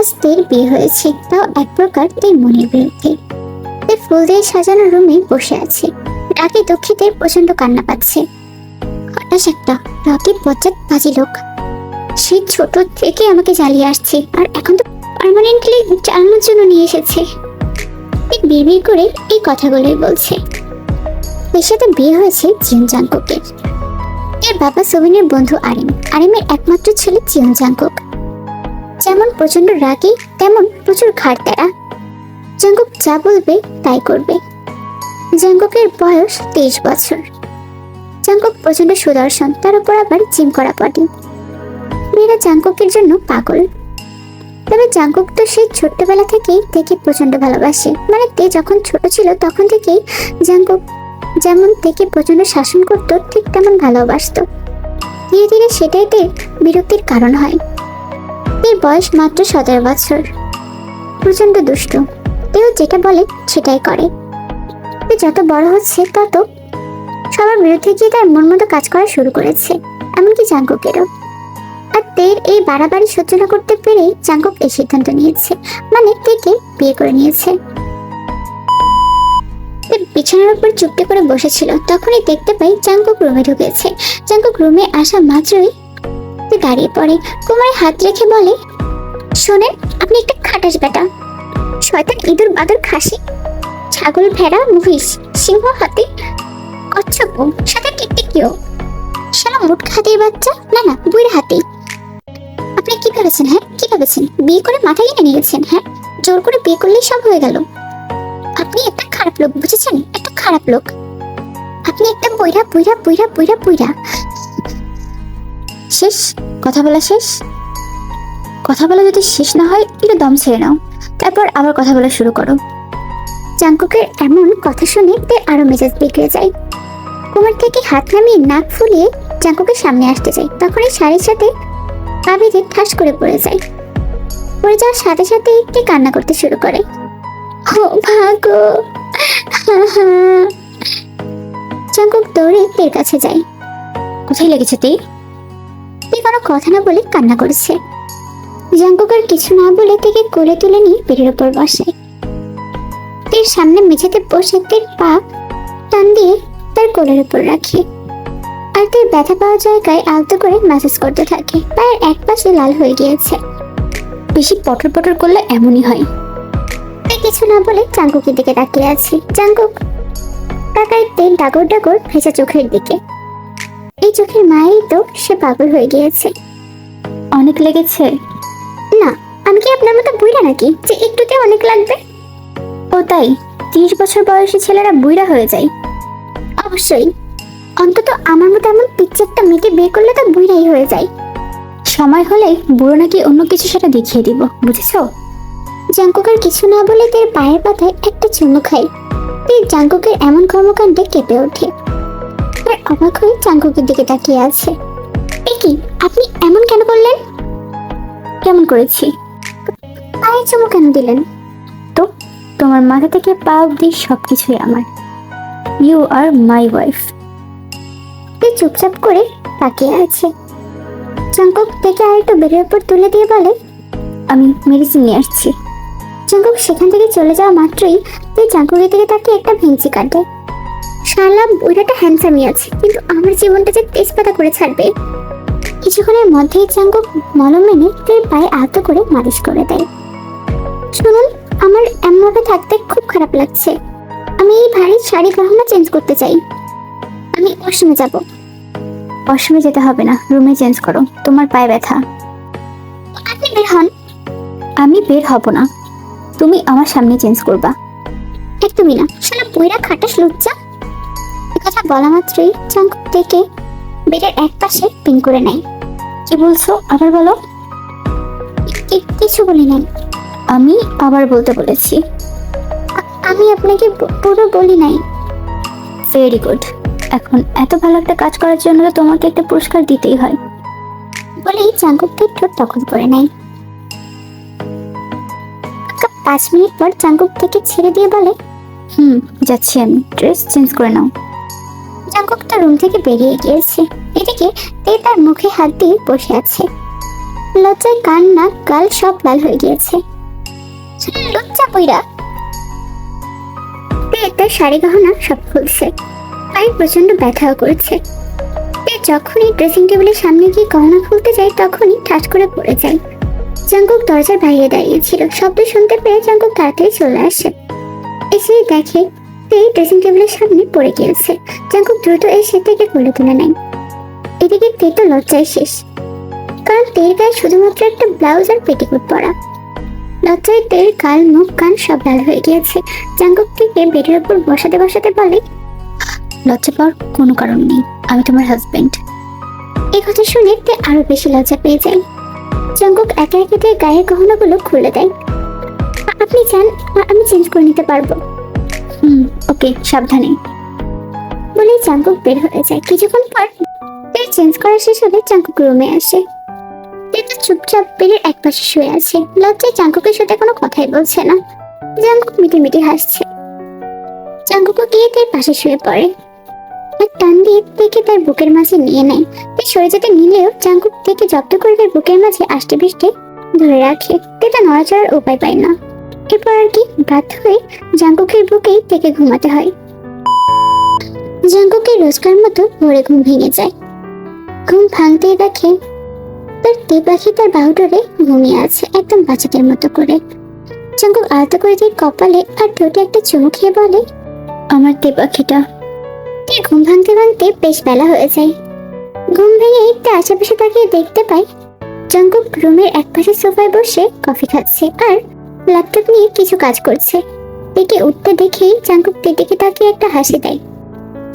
আজ বিয়ে হয়েছে তাও এক প্রকার তের মনের বিরুদ্ধে ফুল দিয়ে সাজানো রুমে বসে আছে। রাগে দুঃখিতের প্রচণ্ড কান্না পাচ্ছে। হঠাৎ একটা রকি বজ্জাত বাজি লোক। সে ছোট থেকে আমাকে জ্বালিয়ে আসছে আর এখন তো পার্মানেন্টলি জ্বালানোর জন্য নিয়ে এসেছে। তে বিড়বিড় করে এই কথাগুলোই বলছে। এর সাথে বিয়ে হয়েছে জিয়ন জাংকুকের। এর বাবা সোভিনের বন্ধু আরিম। আরিমের একমাত্র ছেলে জিয়ন জাংকুক। যেমন প্রচণ্ড রাগী, তেমন প্রচুর ঘাড় তেরা জাঙ্কুক যা বলবে তাই করবে। জাঙ্কুকের বয়স তেইশ বছর। জাঙ্কুক প্রচণ্ড সুদর্শন, তার উপর আবার জিম করা পটি মেয়েরা জাঙ্কুকের জন্য পাগল। তবে জাঙ্কুক তো সেই ছোট্টবেলা থেকেই দেখে প্রচণ্ড ভালোবাসে। মানে তে যখন ছোট ছিল, তখন থেকেই জাঙ্কুক যেমন থেকে প্রচণ্ড শাসন করত, ঠিক তেমন ভালোবাসতো। ধীরে ধীরে সেটাই বিরক্তির কারণ হয়। এর বয়স মাত্র সতেরো বছর। প্রচণ্ড দুষ্ট। তেও যেটা বলে সেটাই করে। যত বড় হচ্ছে, তত সবার বিরুদ্ধে গিয়ে তার মন মতো কাজ করা শুরু করেছে, এমনকি জাঙ্কুকেরও। আর তের এই বাড়াবাড়ি সহ্য না করতে পেরেই জাঙ্কুক এই সিদ্ধান্ত নিয়েছে মানে তেকে বিয়ে করে নিয়েছে। বিছানার উপর চুপটি করে বসেছিল, তখনই দেখতে পাই জাঙ্কুক রুমে ঢুকেছে। জাঙ্কুক রুমে আসা মাত্রই তে দাঁড়িয়ে পড়ে। কোমরে হাত রেখে বলে, শোনেন, আপনি একটা খাটাস বেটা। শয়তান ইঁদুর বাদর খাসি। ছাগল, ভেড়া, মহিষ, সিংহ হাতি কচ্ছপ সাথে টিকটিকিও শালা বাচ্চা? না না হাতি। আপনি কি ভেবেছেন হ্যাঁ? কি ভেবেছেন? বিয়ে করে কিনে নিয়েছেন হ্যাঁ? জোর করে বিয়ে করলেই সব হয়ে গেল। আপনি একটা খারাপ লোক, বুঝেছেন? একটা খারাপ লোক। আপনি একটা বইরা বইরা বইরা বইরা বইরা। শেষ? কথা বলা শেষ? কথা বলা যদি শেষ না হয়, একটু দম ছেড়ে নাও। তারপর আবার কথা বলা শুরু করো। চাঙ্কুকের এমন কথা শুনে তে আরও মেজাজ বিগড়ে যায়। কোমর থেকে হাত নামিয়ে নাক ফুলিয়ে চাঙ্কুকের সামনে আসতে যায়। তখন এই শাড়ির সাথে বেঁধে ঠাস করে পড়ে যায়। পড়ে যাওয়ার সাথে সাথে একটি কান্না করতে শুরু করে। ও ভাগো! চাঙ্কুক দৌড়ে তের কাছে যায়। কোথায় লেগেছে তে? তে কোনো কথা না বলে কান্না করেছে। জাঙ্কুকের কিছু না বলে থেকে কোলে তুলে নিয়ে পেটের উপর বসায় তের সামনে মেঝেতে বসে তের পা টান দিয়ে তার কোলের উপর রাখে। আর তের ব্যথা পাওয়া জায়গায় আলতো করে ম্যাসেজ করতে থাকে। পায়ের এক পাশে লাল হয়ে গিয়েছে। বেশি পটর পটর করলে এমনই হয়। তে কিছু না বলে চাঙ্কুকের দিকে তাকিয়ে আছে। চাঙ্কুক তাকায় তের ডাগর ডাগর ভেজা চোখের দিকে। চোখের মায়েই তো সে পাগল হয়ে গিয়েছে। অনেক লেগেছে। না আমি কি আপনার মতো বুইরা নাকি যে একটুতে অনেক লাগবে? ও তাই তিরিশ বছর বয়সী ছেলেরা বুইরা হয়ে যায়। অবশ্যই অন্তত আমার মতো এমন পিচ্ছে একটা মেয়েকে বিয়ে করলে তো বুইরাই হয়ে যায়। সময় হলে বুড়ো নাকি অন্য কিছু সেটা দেখিয়ে দিব বুঝেছ? জাঙ্কুকের কিছু না বলে তার পায়ের পাতায় একটা চুমু খায়। তের জাঙ্কুকের এমন কর্মকাণ্ডে কেঁপে ওঠে। অবাক হয়ে জাঙ্কুকের দিকে তাকিয়ে আছে। এ কি, আপনি এমন কেন করলেন? কেমন করেছি? পায়ে চুমু কেন দিলেন? তো, তোমার মাথা থেকে পা অব্দি সবকিছুই আমার। ইউ আর মাই ওয়াইফ চুপচাপ করে তাকিয়ে আছে। জাঙ্কুক থেকে আর একটু বেড়ের উপর তুলে দিয়ে বলে, আমি মেডিসিন নিয়ে আসছি। জাঙ্কুক সেখান থেকে চলে যাওয়া মাত্রই তুই জাঙ্কুকের দিকে তাকে একটা ভেঞ্চি কাটে। শালা বুড়াটা হ্যান্ডসামই আছে, কিন্তু আমার জীবনটা যে তেজপাতা করে ছাড়বে, কিছুক্ষণের মধ্যেই জাঙ্কুক মলম এনে তের পায়ে আহত করে মালিশ করে দেয়। শুনুন, আমার এমনভাবে থাকতে খুব খারাপ লাগছে। আমি এই ভারী শাড়ি গহনা চেঞ্জ করতে চাই। আমি ওয়াশরুমে যাব। অসময়ে যেতে হবে না রুমে চেঞ্জ করো, তোমার পায়ে ব্যথা। আপনি বের হন। আমি বের হব না। তুমি আমার সামনে চেঞ্জ করবা। একদমই না। শালা, বইরা খাটাস কথা বলা মাত্রই চাঙ্কুক থেকে বেডের এক পাশে করে নেয়। কি বলছো? আবার বলো? কিছু বলি নাই। আমি আবার বলতে বলেছি। আমি আপনাকে পুরো বলি নাই। Very good. এখন এত ভালো একটা কাজ করার জন্য তোমাকে একটা পুরস্কার দিতেই হয়। বলেই চাঙ্কুককে ঠোঁট দখল করে নেয়। পাঁচ মিনিট পর চাঙ্কুক থেকে ছেড়ে দিয়ে বলে, হুম, যাচ্ছি আমি। ড্রেস চেঞ্জ করে নাও। তো রুম থেকে বেরিয়ে গিয়েছে। এদিকে তে তার মুখে হাত দিয়ে বসে আছে। লজ্জায় কান, নাক, গাল সব লাল হয়ে গিয়েছে। লজ্জা পইরা তে তার শাড়ি গহনা সব খুলছে। পায়ে প্রচণ্ড ব্যথাও করেছে। তে যখনই ড্রেসিং টেবিলের সামনে গিয়ে গহনা খুলতে যায়, তখনই ঠাস করে পড়ে যায়। জাঙ্কুক দরজার বাইরে দাঁড়িয়েছিল শব্দ শুনতে পেয়ে জাঙ্কুক তাড়াতাড়ি চলে আসে। এসে দেখে তে ড্রেসিং টেবিলের সামনে পড়ে গিয়েছে। জাঙ্কুক দ্রুত এসে থেকে কোলে তুলে নেয়। এদিকে তে তো লজ্জায় শেষ। কারণ তের গায়ে শুধুমাত্র একটা ব্লাউজ আর পেটিকোট পরা। লজ্জায় তের গাল, মুখ, কান সব লাল হয়ে গিয়েছে। জাঙ্কুক থেকে বেডের উপর বসাতে বসাতে বলে, লজ্জা পাওয়ার কোনো কারণ নেই। আমি তোমার হাজবেন্ড এই কথা শুনে তে আরও বেশি লজ্জা পেয়ে যায়। জাঙ্কুক একে একে তের গায়ের গহনাগুলো খুলে দেয়। আপনি চান আমি চেঞ্জ করে নিতে পারব। হুম ওকে, সাবধানে। বলে জাঙ্কুক বের হয়ে যায়। কিছুক্ষণ পর তের চেঞ্জ করা শেষ হলে জাঙ্কুক রুমে আসে। চুপচাপ এক পাশে শুয়ে আছে। লজ্জায় জাঙ্কুকের সাথে কোনো কথাই বলছে না। জাঙ্কুক মিটি মিটি হাসছে। জাঙ্কুকও গিয়ে তের পাশে শুয়ে পড়ে। এক টান দিয়ে তেকে তার বুকের মাঝে নিয়ে নেয়। সরে যেতে নিলেও জাঙ্কুক থেকে জব্দ করে তার বুকের মাঝে আষ্টে পৃষ্ঠে ধরে রাখে। তেটা নড়াচড়ার উপায় পায় না। এরপর আর কি, বাধ্য হয়ে জাঙ্কুকের বুকেই থেকে ঘুমাতে হয়। জাঙ্কুকের রোজকার মতো ভোরে ঘুম ভেঙে যায়। ঘুম ভাঙতেই দেখে তার তে পাখি তার বাহুডোরে ঘুমিয়ে আছে একদম বাচ্চাদের মতো করে। জাঙ্কুক আলতো করে দিয়ে কপালে আর ঠোঁটে একটা চুমু খেয়ে বলে, আমার তে পাখিটা। ঘুম ভাঙতে ভাঙতে বেশ বেলা হয়ে যায়। ঘুম ভেঙে তে আশেপাশে তাকিয়ে দেখতে পায়, জাঙ্কুক রুমের এক পাশে সোফায় বসে কফি খাচ্ছে আর ল্যাপটপ নিয়ে কিছু কাজ করছে। তেকে উঠতে দেখেই জাঙ্কুক তেদিকে তাকিয়ে একটা হাসি দেয়।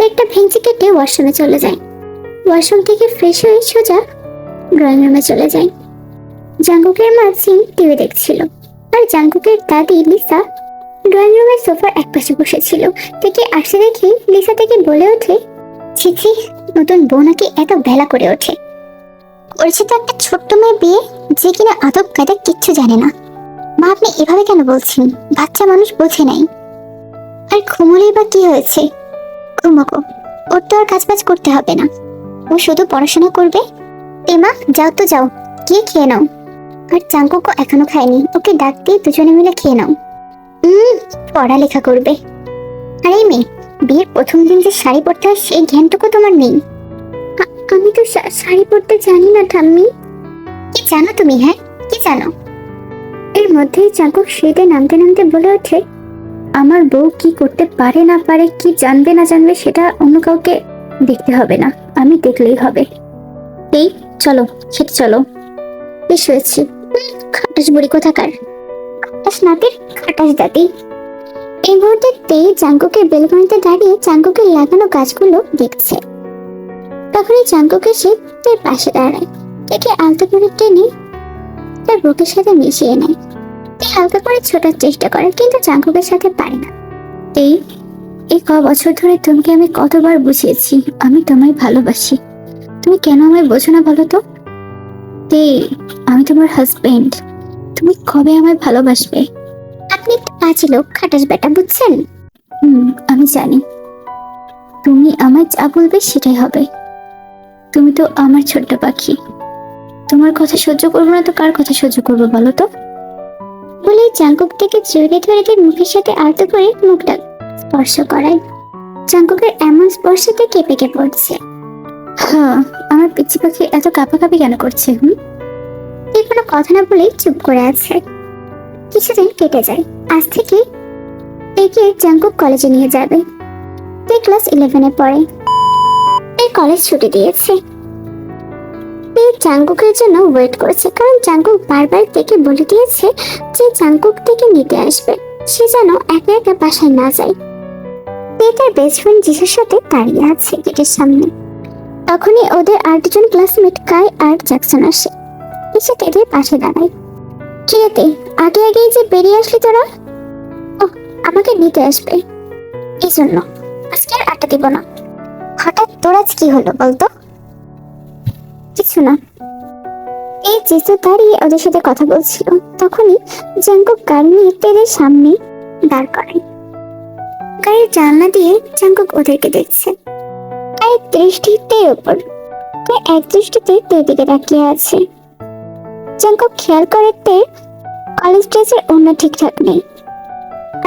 একটা ভেঞ্চি কেটে ওয়াশরুমে চলে যায়। ওয়াশরুম থেকে ফ্রেশ হয়ে সোজা ড্রয়িং রুমে চলে যায়। জাঙ্কুকের মা সিং টিভি দেখছিল। আর জাঙ্কুকের দাদি লিসা ড্রয়িং রুমের সোফার এক পাশে বসেছিল। থেকে আসে দেখে লিসা থেকে বলে ওঠে, ছি নতুন বউ নাকি এত বেলা করে ওঠে। ওর তো একটা ছোট্ট মেয়ে বিয়ে যে কিনা আদব কায়দা কিচ্ছু জানে না। মা আপনি এভাবে কেন বলছেন? বাচ্চা মানুষ বোঝে নাই। আর ঘুমোলেই বা কি হয়েছে? ঘুমোকো ওর তো আর কাজ বাজ করতে হবে না। ও শুধু পড়াশোনা করবে? এমা যাও তো যাও। গিয়ে খেয়ে নাও। আর চাঙ্কুকও এখনও খায়নি। ওকে ডাক দিয়ে দুজনে মিলে খেয়ে নাও। হুম পড়ালেখা করবে। আর এই মেয়ে, বিয়ের প্রথম দিন যে শাড়ি পরতে হয়, সেই জ্ঞানটুকু তোমার নেই। আমি তো শাড়ি পরতে জানি না ঠাম্মি। কি জানো তুমি হ্যাঁ? কি জানো? এর মধ্যেই চাঙ্কুক শুয়েতে নামতে নামতে বলে ওঠে, আমার বউ কি করতে পারে না পারে, কি জানবে না জানবে সেটা অন্য কাউকে দেখতে হবে না, আমি দেখলেই হবে। এই, চলো খেতে চলো। বেশ খাটাস বুড়ি কোথাকার? খাটাস নাতির খাটাস দাদি। এই মুহূর্তে চাঙ্কুকের বেলকনিতে দাঁড়িয়ে চাঙ্কুকের লাগানো গাছগুলো দেখছে। তখনই চাঙ্কুক তার পাশে দাঁড়ায়। তাকে আলতো করে টেনে তার বুকের সাথে মিশিয়ে নেয়। তে হালকা করে ছোটার চেষ্টা করে, কিন্তু চাঙ্কুকের সাথে পারে না। এই এই ক বছর ধরে তোমাকে আমি কতবার বুঝিয়েছি, আমি তোমায় ভালোবাসি। তুমি কেন আমায় বোঝো না বলো তো? তে, আমি তোমার হাজবেন্ড তুমি কবে আমায় ভালোবাসবে? আপনি একটা পাঁচি লোক, খাটাস বেটা বুঝছেন? হুম, আমি জানি। তুমি আমায় যা বলবে সেটাই হবে। তুমি তো আমার ছোট্ট পাখি। তোমার কথা সহ্য করব না তো কার কথা সহ্য করব বলো তো? বলে চাঙ্কুক থেকে জড়িয়ে ধরে তার মুখের সাথে আলতো করে মুখটা স্পর্শ করায়। চাঙ্কুকের এমন স্পর্শতে কেঁপে কেঁপে পড়ছে হ্যাঁ আমার পিচ্ছি পাখি এত কাঁপাকাঁপি কেন করছে, হুম? এই কোনো কথা না বলেই চুপ করে আছে। কিছুদিন কেটে যায়, আজ থেকে একে জাঙ্কুক কলেজে নিয়ে যাবে। ক্লাস ইলেভেনে পড়ে। এই কলেজ ছুটি দিয়েছে। তে জাঙ্কুকের জন্য ওয়েট করেছে। কারণ জাঙ্কুক বারবার থেকে বলে দিয়েছে যে জাঙ্কুক থেকে নিতে আসবে। সে যেন একা একা বাসায় না যায়। তে তার বেস্ট ফ্রেন্ড জিসের সাথে দাঁড়িয়ে আছে গেটের সামনে। তখনই ওদের আর দুজন ক্লাসমেট কাই আর জ্যাকসন আসে। এসে তেদের পাশে দাঁড়ায়। কিরেতে, আগে আগেই যে বেরিয়ে আসলি তোরা? ও, আমাকে নিতে আসবে। এই জন্য আজকে আর আড্ডা দিব না। হঠাৎ তোর আজ কি হলো বলতো? কিছু না। এই জিসু দাঁড়িয়ে ওদের সাথে কথা বলছিল, তখনই জাঙ্কুক গাড়ি নিয়ে সামনে দাঁড় করে। গাড়ির জানলা দিয়ে জাঙ্কুক ওদেরকে দেখছে। এক দৃষ্টি তের উপর। তে এক দৃষ্টিতে তের দিকে তাকিয়ে আছে। জাঙ্কুক খেয়াল করে তের কলেজ ড্রেসের অন্য ঠিকঠাক নেই।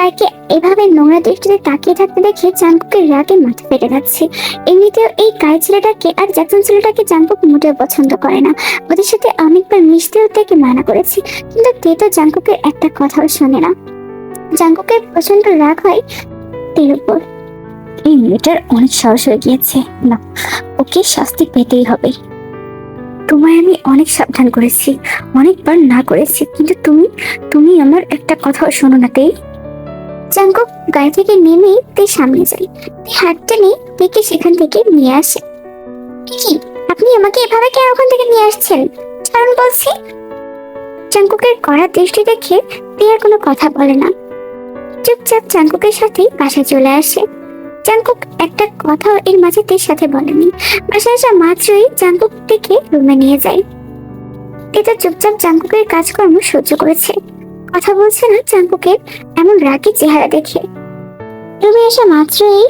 তাকে এভাবে নোংরা দৃষ্টিতে তাকিয়ে থাকতে দেখে জাঙ্কুকের রাগে মাথা ফেটে যাচ্ছে। এমনিতেও এই গায়ে ছেলেটাকে আর জ্যাকসন ছেলেটাকে জাঙ্কুক মোটেও পছন্দ করে না। ওদের সাথে অনেকবার মিশতেও তাকে মানা করেছি, কিন্তু তে তো জাঙ্কুকের একটা কথাও শোনে না। জাঙ্কুকের প্রচণ্ড রাগ হয় তের উপর। এই মেয়েটার অনেক সাহস হয়ে গিয়েছে। না, ওকে শাস্তি পেতেই হবে। তোমায় আমি অনেক সাবধান করেছি, অনেকবার না করেছি, কিন্তু তুমি তুমি আমার একটা কথাও শোনো না, তেই। জাঙ্কুক গাড়ি থেকে নেমে তে সামনে যায়। তে হাত টেনে তেকে সেখান থেকে নিয়ে আসে। কি? আপনি আমাকে এভাবে কেন ওখান থেকে নিয়ে আসছেন? কারণ বলছি। জাঙ্কুকের কড়া দৃষ্টি দেখে তে আর কোনো কথা বলে না। চুপচাপ জাঙ্কুকের সাথে বাসায় চলে আসে। জাঙ্কুক একটা কথাও এর মাঝে তের সাথে বলেনি। বাসায় আসা মাত্রই জাঙ্কুক থেকে রুমে নিয়ে যায়। তে তো চুপচাপ জাঙ্কুকের কাজকর্ম সহ্য করেছে। কথা বলছে না জাঙ্কুকের এমন রাগি চেহারা দেখে। রুমে আসা মাত্রই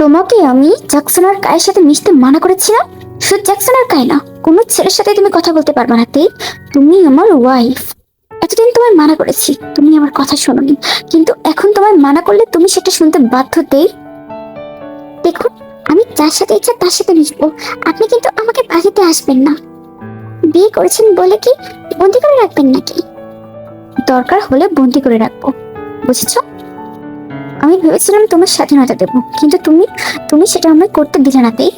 তোমাকে আমি জ্যাকসনের কায়ের সাথে মিশতে মানা করেছিলাম? শুধু জ্যাকসনের কায় না, কোনো ছেলের সাথে তুমি কথা বলতে পারবে না তেই তুমি আমার ওয়াইফ এতদিন তোমায় মানা করেছি, তুমি আমার কথা শোনোনি। কিন্তু এখন তোমায় মানা করলে তুমি সেটা শুনতে বাধ্য তেই দেখুন আমি যার সাথে ইচ্ছা তার সাথে মিশবো, আপনি কিন্তু আমাকে বাড়িতে আসবেন না। বিয়ে করেছেন বলে কি বন্দি করে রাখবেন নাকি? দরকার হলে বন্দি করে রাখব। বুঝেছ? আমি ভেবেছিলাম তোমার স্বাধীনতা দেবো, কিন্তু তুমি তুমি সেটা আমায় করতে দিলে না তেই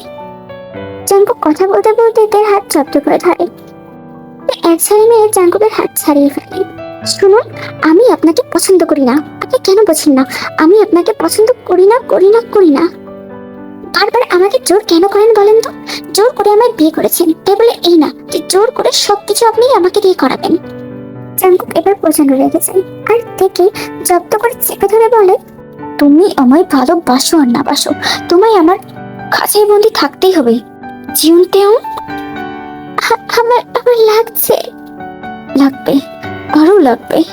জাঙ্কুক কথা বলতে বলতে তার হাত জব্দ করে ধরে। এক ছাড়ি মেরে জাঙ্কুকের হাত ছাড়িয়ে ফেলে। শুনুন আমি আপনাকে পছন্দ করি না। আপনি কেন বোঝেন না? আমি আপনাকে পছন্দ করি না করি না করি না। বারবার আমাকে জোর কেন করেন বলেন তো? জোর করে আমায় বিয়ে করেছেন। তাই বলে এই না যে জোর করে সবকিছু আপনি আমাকে দিয়ে করাবেন? জাঙ্কুক এবার প্রচণ্ড রেগে যায়। আর থেকে জব্দ করে চেপে ধরে বলে, তুমি আমায় ভালোবাসো আর না বাসো, তোমায় আমার খাঁচায় বন্দি থাকতেই হবে। জীবনতেও "আ- আমার আমার লাগছে। লাগবে আরও লাগবে।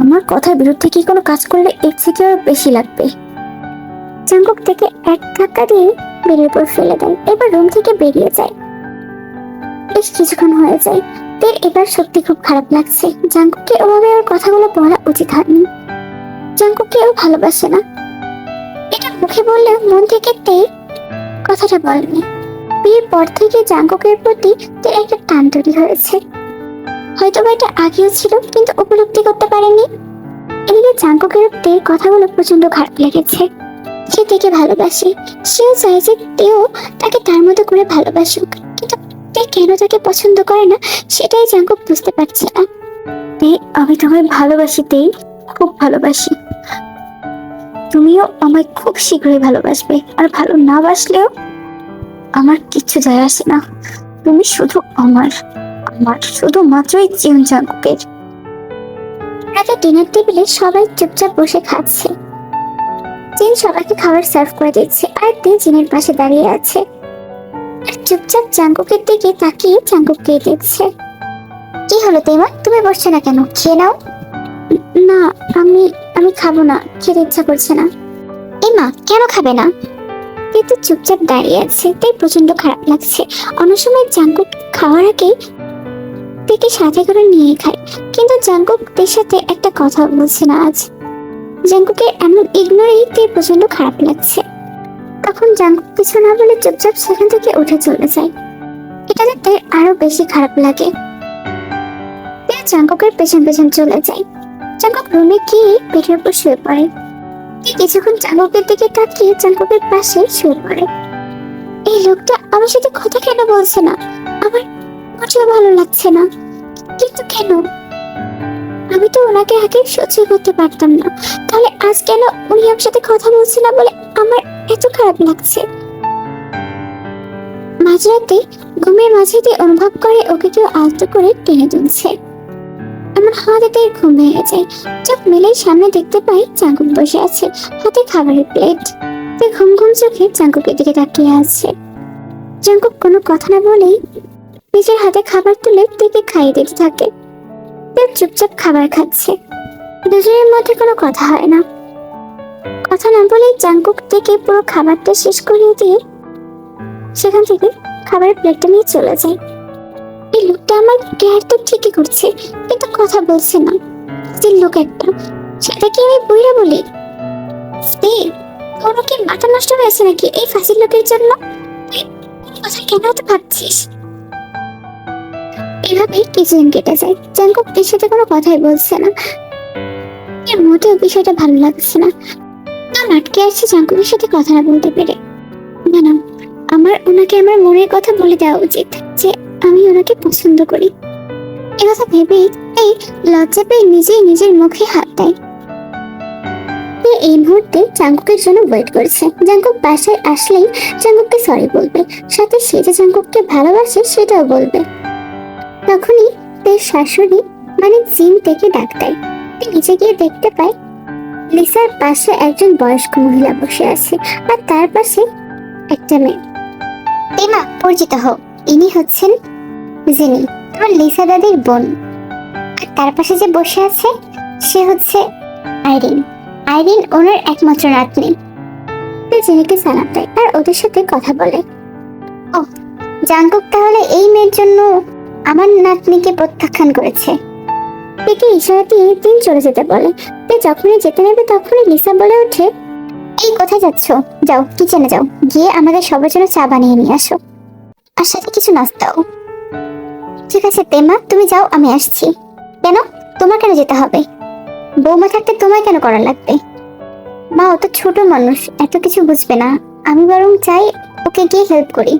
আমার কথার বিরুদ্ধে কি কোনো কাজ করলে এর থেকে আরও বেশি লাগবে? জাঙ্কুক থেকে এক ধাক্কা দিয়ে বেডের উপর ফেলে দেন এবার রুম থেকে বেরিয়ে যায়। বেশ কিছুক্ষণ হয়ে যায়। তের এবার সত্যি খুব খারাপ লাগছে। জাঙ্কুককে ওভাবে ওর কথাগুলো বলা উচিত হয়নি। জাঙ্কুককে ও ভালোবাসে না। এটা মুখে বললে মন থেকে তে কথাটা বলেনি। বিয়ের পর থেকে জাঙ্কুকের প্রতি তের একটা টান তৈরি হয়েছে। হয়তো বা এটা আগেও ছিল, কিন্তু উপলব্ধি করতে পারেনি। এদিকে জাঙ্কুকের তের কথাগুলো প্রচণ্ড খারাপ লেগেছে। সে থেকে ভালোবাসে। সেও চায় যে তেও তাকে তার মতো করে ভালোবাসুক। তে কেন তাকে পছন্দ করে না, সেটাই জাঙ্কুক বুঝতে পারছে না। আমি তোমায় ভালোবাসি তেই খুব ভালোবাসি। তুমিও আমায় খুব শীঘ্রই ভালোবাসবে। আর ভালো না বাসলেও আমার কিচ্ছু যায় আসে না। তুমি শুধু আমার আমার শুধু মাত্রই জীবন জাঙ্কুকের। রাতে ডিনার টেবিলে সবাই চুপচাপ বসে খাচ্ছে। জিন সবাইকে খাবার সার্ভ করে দিচ্ছে, আর তে জিনের পাশে দাঁড়িয়ে আছে। চুপচাপ জাঙ্কুকের দিকে তাকিয়ে জাঙ্কুককে দেখছে? কি হলো তেমা তুমি বসছো না কেন? খেয়ে নাও। না, আমি আমি খাব না, খেতে ইচ্ছা করছে না। এমা কেন খাবে না? তে তো চুপচাপ দাঁড়িয়ে আছে, তাই প্রচণ্ড খারাপ লাগছে। অনেক সময় জাঙ্কুক খাওয়ার আগেই তেকে সাথে করে নিয়ে খায়। কিন্তু জাঙ্কুকদের সাথে একটা কথা বলছে না আজ। জাঙ্কুকের এমন ইগনোরেই তে প্রচণ্ড খারাপ লাগছে। তখন জাঙ্কুক কিছু না বলে চুপচাপ সেখান থেকে উঠে চলে যায়। এটা দেখতে আরও বেশি খারাপ লাগে। জাঙ্কুকের পেছন পেছন চলে যায়। জাঙ্কুক রুমে গিয়ে পেটের উপর শুয়ে পড়ে। কিছুক্ষণ জাঙ্কুকের দিকে তাকিয়ে জাঙ্কুকের পাশে শুয়ে পড়ে। এই লোকটা আমার সাথে কথা কেন বলছে না? আমার মোটেও ভালো লাগছে না। কিন্তু কেন? আমি তো ওনাকে আগে সহ্য করতে পারতাম না। তাহলে আজ কেন উনি আমার সাথে কথা বলছে না বলে আমার এত খারাপ লাগছে। মাঝরাতে ঘুমের মাঝে দিয়ে অনুভব করে ওকে কেউ আলতো করে টেনে তুলছে। আমার হাতে ঘুম ভেঙে যায়। চোখ মেলেই সামনে দেখতে পাই চাঙ্কুক বসে আছে, হাতে খাবারের প্লেট ঘুম ঘুম চোখে চাঙ্কুকের দিকে তাকিয়ে আছে। চাঙ্কুক কোনো কথা না বলেই নিজের হাতে খাবার তুলে তেকে খাইয়ে দিতে থাকে। চুপচাপ খাবার খাচ্ছে। দুজনের মধ্যে কোনো কথা হয় না। কথা না বলেই জাঙ্কুক থেকে পুরো খাবারটা শেষ করিয়ে দিয়ে সেখান থেকে খাবারের প্লেটটা নিয়ে চলে যায়। এই লোকটা আমার কেয়ার তো ঠিকই করছে, কিন্তু কথা বলছে না। যে লোক একটা, সেটা কি আমি বইরা বলি? তোর কি মাথা নষ্ট হয়েছে নাকি এই ফাঁসির লোকের জন্য? কথা কেন তো ভাবছিস? এভাবে কিছুদিন কেটে যায়। জাঙ্কুক এর সাথে কোনো কথাই বলছে না। এর মোটেও বিষয়টা ভালো লাগছে না। কারণ আটকে আসছে জাঙ্কুকের সাথে কথা না বলতে পেরে। না আমার, ওনাকে আমার মনের কথা বলে দেওয়া উচিত যে আমি ওনাকে পছন্দ করি। এ ভেবেই এই লজ্জা পেয়ে নিজেই নিজের মুখে হাত দেয়। এই মুহূর্তে জন্য ওয়েট করছে। বাসায় আসলেই জাঙ্কুককে সরি বলবে। সাথে সে যে জাঙ্কুককে ভালোবাসে সেটাও বলবে। তখনই তার শাশুড়ি মানে জিন থেকে ডাক দেয়। নিচে গিয়ে দেখতে পায় লিসার পাশে একজন বয়স্ক মহিলা বসে আছে আর তার পাশে একটা মেয়ে। এমা পরিচিত হোক ইনি হচ্ছেন জিনি তোমার লিসা দাদির বোন। আর তার পাশে যে বসে আছে, সে হচ্ছে আইরিন। আইরিন ওনার একমাত্র নাতনি। সে জিনিকে সালাম দেয় আর ওদের সাথে কথা বলে। ও জাঙ্কুক তাহলে এই মেয়ের জন্য আমার নাতনিকে প্রত্যাখ্যান করেছে। একে ইশারা দিয়ে দিন চলে যেতে বলে। তে যখনই যেতে নেবে তখনই লিসা বলে ওঠে, এই কোথায় যাচ্ছ? যাও, কিচেনে যাও। গিয়ে আমাদের সবার জন্য চা বানিয়ে নিয়ে আসো। আর সাথে কিছু নাস্তাও। ঠিক আছে তেমা তুমি যাও, আমি আসছি। কেন? তোমার কেন যেতে হবে? বৌমা থাকতে তোমায় কেন করা লাগবে? মা, ও তো ছোট মানুষ, এত কিছু বুঝবে না। আমি বরং চাই ওকে গিয়ে হেল্প করি।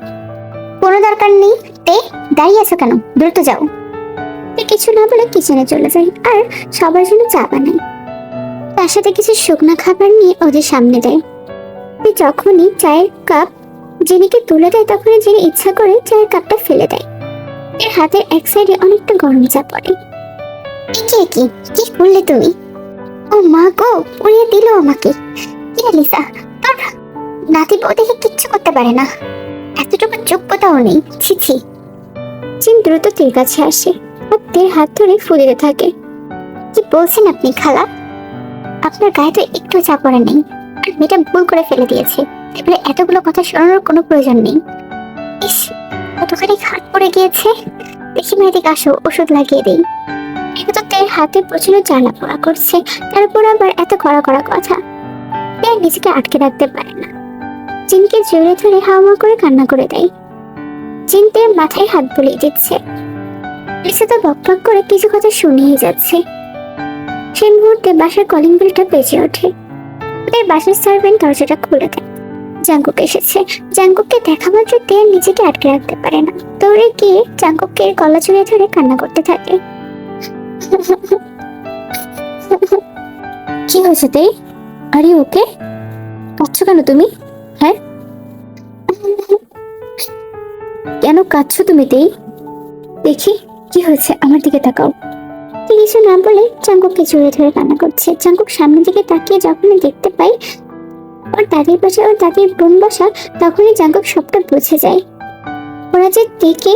কোনো দরকার নেই, তে, দাঁড়িয়ে আছো কেন? দ্রুত যাও। কিছু না বলে কিচেনে চলে যায় আর সবার জন্য চা বানায় তার সাথে কিছু শুকনো খাবার নিয়ে ওদের সামনে দেয়। যখনই চায়ের কাপ জেনিকে তুলে দেয়, তখনই জেনি ইচ্ছা করে চায়ের কাপটা ফেলে দেয়। এর হাতের এক সাইডে অনেকটা গরম চা পড়ে। একে কি কি? করলে তুমি? ও মা গো, উড়িয়ে দিল আমাকে। কি লিসা? তোর নাতি বউ দেখে কিচ্ছু করতে পারে না। এতটুকু যোগ্যতাও নেই। ছি ছি। দ্রুত তীর কাছে আসে। আর তীর হাত ধরে ফুলিতে থাকে। কি বলছেন আপনি, খালা? আপনার গায়ে তো একটু চা পড়ে নেই। মেয়েটা ভুল করে ফেলে দিয়েছে। এবারে এতগুলো কথা শোনানোর কোনো প্রয়োজন নেই। ইস, কতখানি হাত পড়ে গিয়েছে। দেখি মেয়েদিকে আসো, ওষুধ লাগিয়ে দেই। এটা তো তের হাতে প্রচণ্ড জ্বালা পোড়া করছে তার উপর আবার এত কড়া কড়া কথা। তে আর নিজেকে আটকে রাখতে পারে না। চিনকে জড়িয়ে ধরে হাওয়া করে কান্না করে দেয়। তের মাথায় হাত বুলিয়ে দিচ্ছে। লিসা তো বক করে কিছু কথা শুনিয়ে যাচ্ছে। সেই মুহূর্তে বাসার কলিং বেলটা বেজে ওঠে। ওদের বাসার সার্ভেন্ট দরজাটা খুলে দেয়। জাঙ্কুক এসেছে। জাঙ্কুককে দেখা মাত্র তে নিজেকে আটকে রাখতে পারে না। দৌড়ে গিয়ে জাঙ্কুককে গলা জড়িয়ে ধরে কান্না করতে থাকে। কি হয়েছে তেই আরে ওকে? কাঁদছো কেন তুমি? হ্যাঁ? কেন কাঁদছো তুমি তেই দেখি, কি হয়েছে? আমার দিকে তাকাও। তে কিছু না বলে চাঙ্কুককে জড়িয়ে ধরে কান্না করছে। চাঙ্কুক সামনের দিকে তাকিয়ে যখনই দেখতে পাই ওর দাদির পাশে ওর দাদির বোন বসা, তখনই চাঙ্কুক সবটা বুঝে যায়। ওরা যে দেখে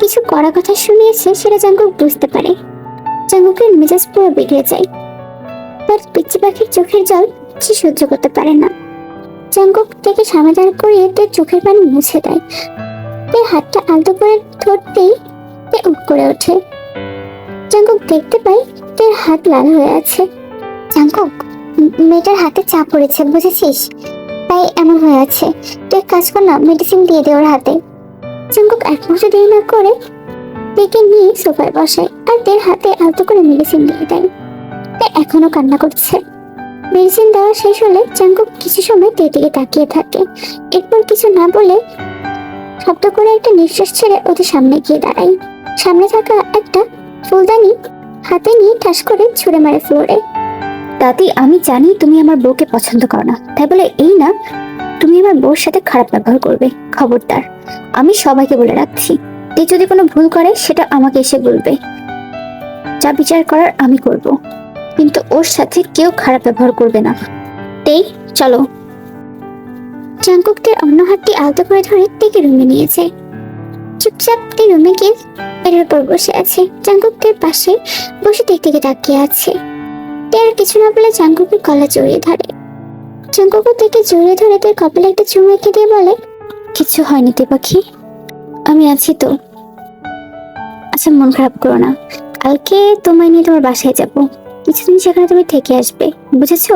কিছু কড়া কথা শুনিয়েছে, সেটা চাঙ্কুক বুঝতে পারে। চাঙ্কুকের মেজাজ পুরো বিগড়ে যায়। তার পিচ্ছি পাখির চোখের জল সে সহ্য করতে পারে না। চাঙ্কুক থেকে দাঁড় করিয়ে তার চোখের পানি মুছে দেয়। তার হাতটা আলতো করে ধরতেই তে উপ করে ওঠে। চাঙ্কুক দেখতে পাই তার হাত লাল হয়ে আছে। চাঙ্কুক মেয়েটার হাতে চাপ পড়েছে, বুঝেছিস? তাই এমন হয়ে আছে। তুই কাজ কর না মেডিসিন দিয়ে দে ওর হাতে। চাঙ্কুক এক মুহূর্ত দেরি না করে তেকে নিয়ে সোফায় বসায় আর তের হাতে আলতো করে মেডিসিন দিয়ে দেয়। তে এখনও কান্না করছে। মেডিসিন দেওয়া শেষ হলে চাঙ্কুক কিছু সময় তের দিকে তাকিয়ে থাকে। এরপর কিছু না বলে শব্দ করে একটা নিঃশ্বাস ছেড়ে ওদের সামনে গিয়ে দাঁড়ায়। সামনে থাকা একটা ফুলদানি হাতে নিয়ে ঠাস করে ছুঁড়ে মারে ফ্লোরে। দাদি আমি জানি তুমি আমার বউকে পছন্দ করো না। তাই বলে, এই না, তুমি আমার বউর সাথে খারাপ ব্যবহার করবে, খবরদার। আমি সবাইকে বলে রাখছি তে যদি কোনো ভুল করে, সেটা আমাকে এসে বলবে। যা বিচার করার আমি করব। কিন্তু ওর সাথে কেউ খারাপ ব্যবহার করবে না। তেই চলো। চাঙ্কুকদের অন্য হাতটি আলতো করে ধরে টেকে রুমে নিয়েছে চুপচাপ তে রুমে গিয়ে বেডের উপর বসে আছে। চাঙ্কুকদের পাশে বসে টেক থেকে তাকিয়ে আছে। তে আর কিছু না বলে চাঙ্কুকের গলা জড়িয়ে ধরে। চাঙ্কুকও থেকে জড়িয়ে ধরে তার কপালে একটা চুমু রেখে দিয়ে বলে, কিছু হয়নি তে পাখি। আমি আছি তো। আচ্ছা মন খারাপ করো না। কালকে তোমায় নিয়ে তোমার বাসায় যাব। কিছুদিন সেখানে তুমি থেকে আসবে। বুঝেছ?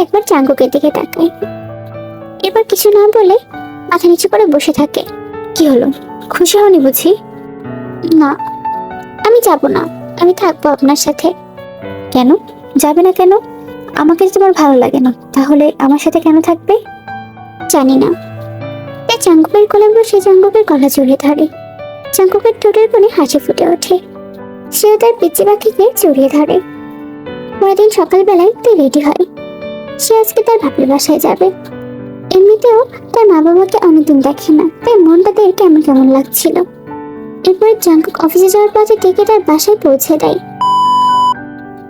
একবার চাঙ্কুকের দিকে তাকায়। এবার কিছু না বলে মাথা নিচু করে বসে থাকে। কি হলো? খুশি হওনি বুঝি? না, আমি যাব না। আমি থাকব আপনার সাথে। কেন? যাবে না কেন? আমাকে তোমার ভালো লাগে না। তাহলে আমার সাথে কেন থাকবে? জানি না। তে চাঙ্কুকের কোলে বসে চাঙ্কুকের গলা জড়িয়ে ধরে। চাঙ্কুকের ঠোঁটের কোণে হাসি ফুটে ওঠে। সেও তার পিচি পাখিকে জড়িয়ে ধরে। পরের দিন সকালবেলায় তে রেডি হয়। সে আজকে তার বাপের বাসায় যাবে। এমনিতেও তার মা বাবাকে অনেকদিন দেখে না, তাই মনটা তাদের কেমন কেমন লাগছিল। এরপরে জাঙ্কুক অফিসে যাওয়ার পথে ডেকে তার বাসায় পৌঁছে দেয়।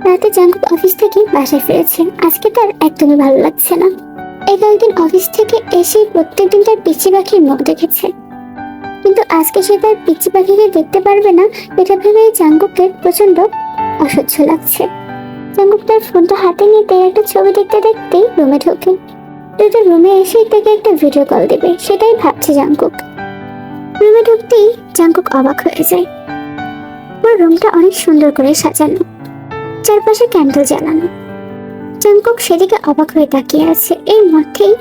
রাতে জাঙ্কুক অফিস থেকে বাসায় ফিরেছে। আজকে তার একদমই ভালো লাগছে না। এই কয়েকদিন অফিস থেকে এসে প্রত্যেকদিন তার পিচি পাখির মুখ দেখেছে। কিন্তু আজকে সে তার পিচি পাখিকে দেখতে পারবে না, এটা ভেবে জাঙ্কুকের প্রচণ্ড অসহ্য লাগছে। জাঙ্কুক তার ফোনটা হাতে নিয়ে একটা ছবি দেখতে দেখতেই রুমে ঢোকে। তো রুমে এসেই তাকে একটা ভিডিও কল দেবে, সেটাই ভাবছে জাঙ্কুক রুমে ঢুকতেই জাঙ্কুক অবাক হয়ে যায়। ওর রুমটা অনেক সুন্দর করে সাজানো, চারপাশে ক্যান্ডেল জ্বালানো। জাঙ্কুক সেদিকে অবাক হয়ে তাকিয়ে আছে, এর মধ্যেই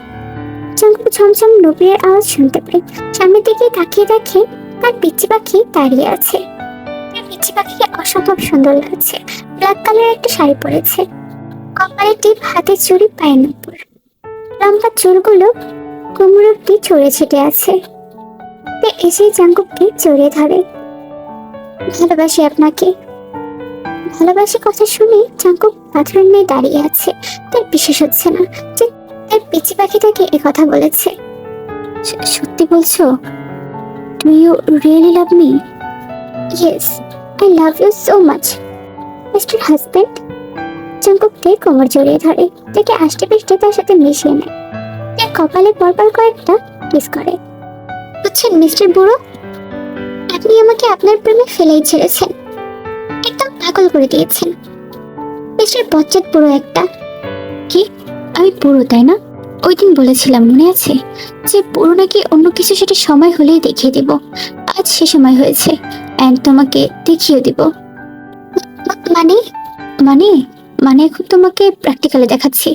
জাঙ্কুক ছমছম নবীর আওয়াজ শুনতে পায়। সামনের দিকে তাকিয়ে দেখে তার পিচ্ছি পাখি দাঁড়িয়ে আছে। তার পিচ্ছি পাখিকে অসম্ভব সুন্দর লাগছে। ব্ল্যাক কালারের একটা শাড়ি পরেছে। কপালে টিপ, হাতে চুড়ি, পায়ের উপর লম্বা চুলগুলো কোমর অব্দি ছড়ে ছিটে আছে। এসে জাঙ্কুককে জড়িয়ে ধরে। ভালোবাসি আপনাকে। ভালোবাসি কথা শুনে জাঙ্কুক পাথরের নিয়ে দাঁড়িয়ে আছে। তার বিশ্বাস হচ্ছে না। যে তার পিচি পাখি তাকে কথা বলেছে। সত্যি বলছো? Do you really love me yes I love you so much mister husband Jungkook তে কোমর জড়িয়ে ধরে, তাকে আষ্টে পিষ্টে তার সাথে মিশিয়ে নেয়। তার কপালে পরপর কয়েকটা কিস করে। বুঝছেন, মিস্টার বুড়ো? আপনি আমাকে আপনার প্রেমে ফেলেই ছেড়েছেন। একদম পাগল করে দিয়েছেন। মিস্টার বচ্চাত বুড়ো একটা। কি? আমি পুরো তাই না? ওই দিন বলেছিলাম, মনে আছে? যে পুরো নাকি অন্য কিছু সেটা সময় হলেই দেখিয়ে দিব। আজ সে সময় হয়েছে। অ্যান্ড তোমাকে দেখিয়ে দিব। মানে? মানে? মানে এখন তোমাকে প্র্যাকটিক্যালে দেখাচ্ছি।